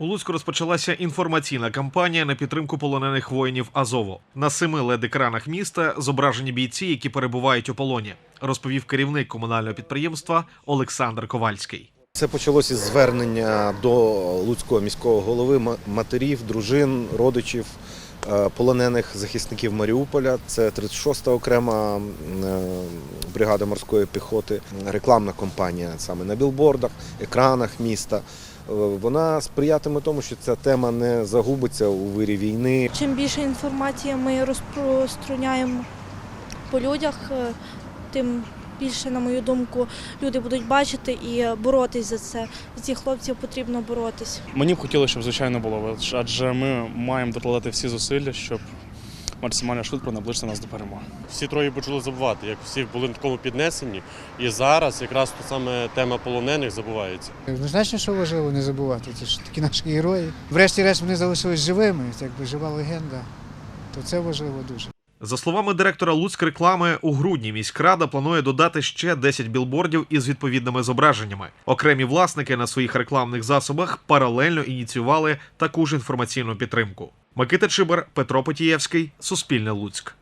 У Луцьку розпочалася інформаційна кампанія на підтримку полонених воїнів Азову. На семи лед-екранах міста зображені бійці, які перебувають у полоні, розповів керівник комунального підприємства Олександр Ковальський. Це почалося з звернення до Луцького міського голови ма- матерів, дружин, родичів е, полонених захисників Маріуполя. Це 36-та окрема е, бригада морської піхоти, рекламна кампанія саме на білбордах, екранах міста. Вона сприятиме тому, що ця тема не загубиться у вирі війни. Чим більше інформації ми розпространяємо по людях, е, тим більше, на мою думку, люди будуть бачити і боротись за це. За цих хлопців потрібно боротись. Мені б хотілося, щоб звичайно було, адже ми маємо докладати всі зусилля, щоб максимально швидко наближити нас до перемоги. всі троє почали забувати, як всі були на такому піднесенні. І зараз якраз то саме тема полонених забувається. Однозначно, що важливо не забувати. Це ж такі наші герої. Врешті-решт вони залишились живими, це якби жива легенда. То це важливо дуже. За словами директора Луцькреклами, у грудні міськрада планує додати ще 10 білбордів із відповідними зображеннями. Окремі власники на своїх рекламних засобах паралельно ініціювали таку ж інформаційну підтримку. Микита Чибар, Петро Потієвський, Суспільне Луцьк.